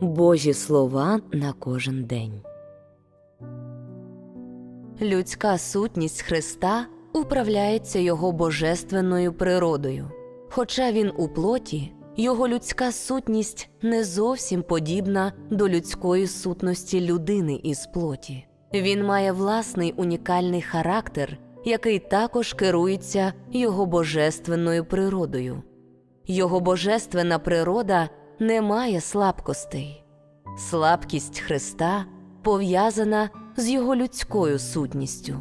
Божі слова на кожен день. Людська сутність Христа управляється його божественною природою. Хоча він у плоті, його людська сутність не зовсім подібна до людської сутності людини із плоті. Він має власний унікальний характер, який також керується його божественною природою. Його божественна природа не має слабкостей. Слабкість Христа пов'язана з його людською сутністю.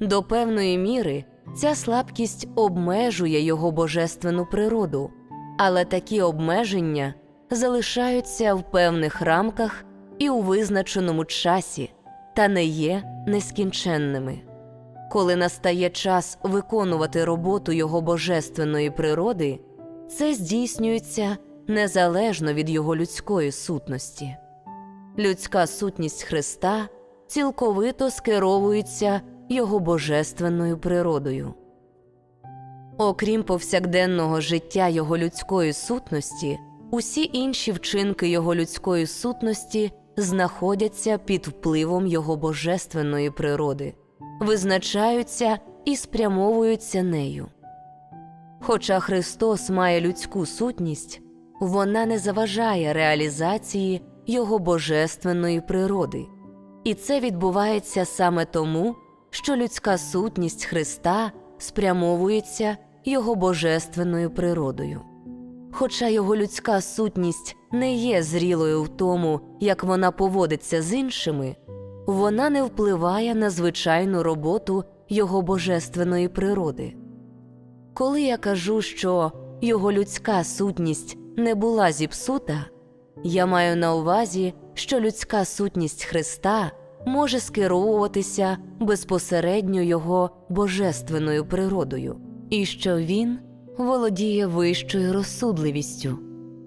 До певної міри ця слабкість обмежує його божественну природу, але такі обмеження залишаються в певних рамках і у визначеному часі та не є нескінченними. Коли настає час виконувати роботу його божественної природи, це здійснюється незалежно від його людської сутності. Людська сутність Христа цілковито скеровується його божественною природою. Окрім повсякденного життя його людської сутності, усі інші вчинки його людської сутності знаходяться під впливом його божественної природи, визначаються і спрямовуються нею. Хоча Христос має людську сутність, вона не заважає реалізації його божественної природи, і це відбувається саме тому, що людська сутність Христа спрямовується його божественною природою. Хоча його людська сутність не є зрілою в тому, як вона поводиться з іншими, вона не впливає на звичайну роботу його божественної природи. Коли я кажу, що його людська сутність не була зіпсута, я маю на увазі, що людська сутність Христа може скеровуватися безпосередньо його божественною природою, і що він володіє вищою розсудливістю,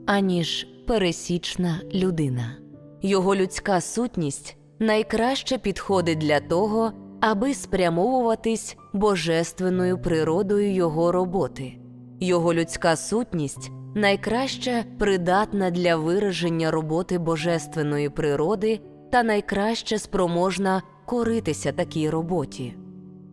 аніж пересічна людина. Його людська сутність найкраще підходить для того, аби спрямовуватись божественною природою його роботи. Його людська сутність найкраще придатна для вираження роботи божественної природи та найкраще спроможна коритися такій роботі.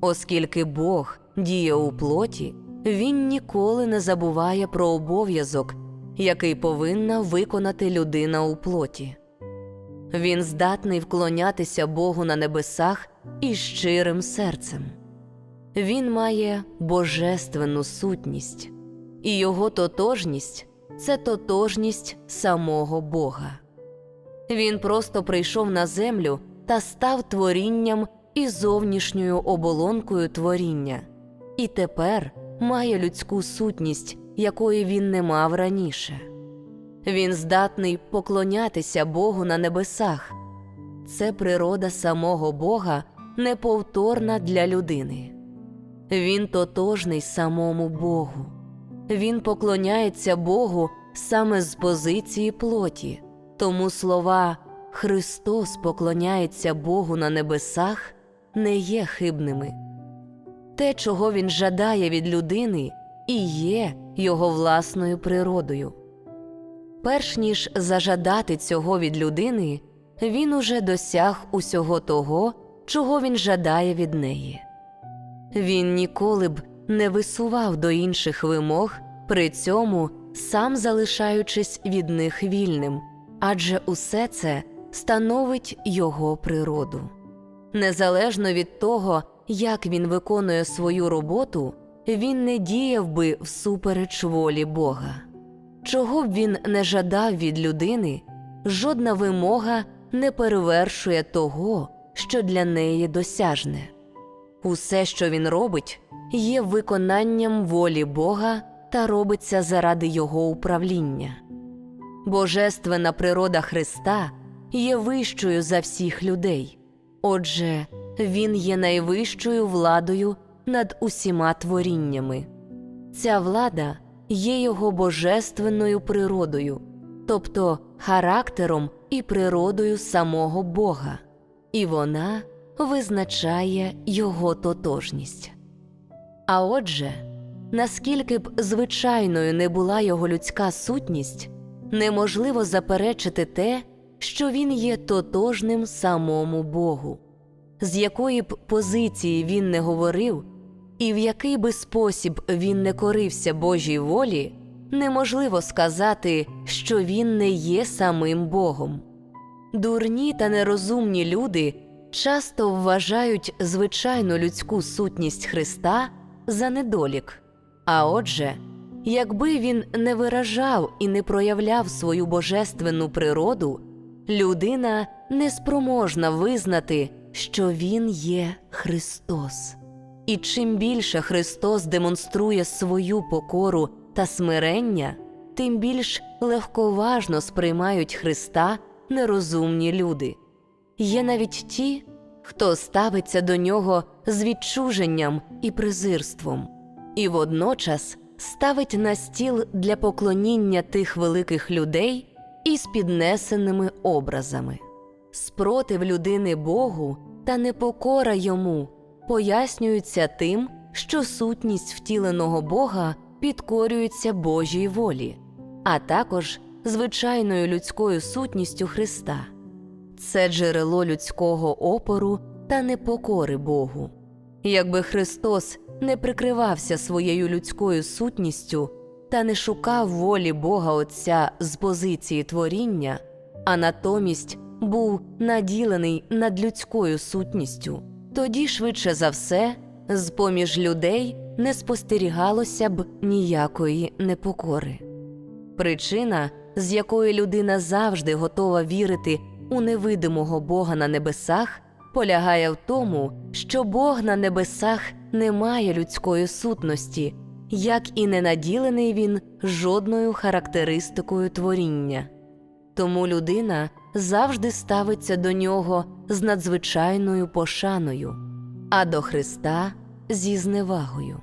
Оскільки Бог діє у плоті, він ніколи не забуває про обов'язок, який повинна виконати людина у плоті. Він здатний вклонятися Богу на небесах із щирим серцем. Він має божественну сутність, і його тотожність це тотожність самого Бога. Він просто прийшов на землю та став творінням і зовнішньою оболонкою творіння, і тепер має людську сутність, якої він не мав раніше. Він здатний поклонятися Богу на небесах. Це природа самого Бога неповторна для людини. Він тотожний самому Богу. Він поклоняється Богу саме з позиції плоті, тому слова Христос поклоняється Богу на небесах не є хибними. Те, чого він жадає від людини, і є його власною природою. Перш ніж зажадати цього від людини, він уже досяг усього того, чого він жадає від неї. Він ніколи б не висував до інших вимог, при цьому сам залишаючись від них вільним, адже усе це становить його природу. Незалежно від того, як він виконує свою роботу, він не діяв би всупереч волі Бога. Чого б він не жадав від людини, жодна вимога не перевершує того, що для неї досяжне. Усе, що він робить, є виконанням волі Бога та робиться заради Його управління. Божественна природа Христа є вищою за всіх людей, отже, Він є найвищою владою над усіма творіннями. Ця влада є його божественною природою, тобто характером і природою самого Бога, і вона визначає його тотожність. А отже, наскільки б звичайною не була його людська сутність, неможливо заперечити те, що він є тотожним самому Богу. З якої б позиції він не говорив, і в який би спосіб він не корився Божій волі, неможливо сказати, що він не є самим Богом. Дурні та нерозумні люди часто вважають звичайну людську сутність Христа за недолік. А отже, якби він не виражав і не проявляв свою божественну природу, людина неспроможна визнати, що він є Христос. І чим більше Христос демонструє свою покору та смирення, тим більш легковажно сприймають Христа нерозумні люди. Є навіть ті, хто ставиться до нього з відчуженням і презирством, і водночас ставить на стіл для поклоніння тих великих людей із піднесеними образами. Спротив людини Богу та непокора йому пояснюються тим, що сутність втіленого Бога підкорюється Божій волі, а також звичайною людською сутністю Христа. Це джерело людського опору та непокори Богу. Якби Христос не прикривався своєю людською сутністю та не шукав волі Бога Отця з позиції творіння, а натомість був наділений над людською сутністю, тоді швидше за все, з поміж людей не спостерігалося б ніякої непокори. Причина, з якої людина завжди готова вірити у невидимого Бога на небесах, полягає в тому, що Бог на небесах не має людської сутності, як і не наділений він жодною характеристикою творіння. Тому людина завжди ставиться до нього з надзвичайною пошаною, а до Христа зі зневагою.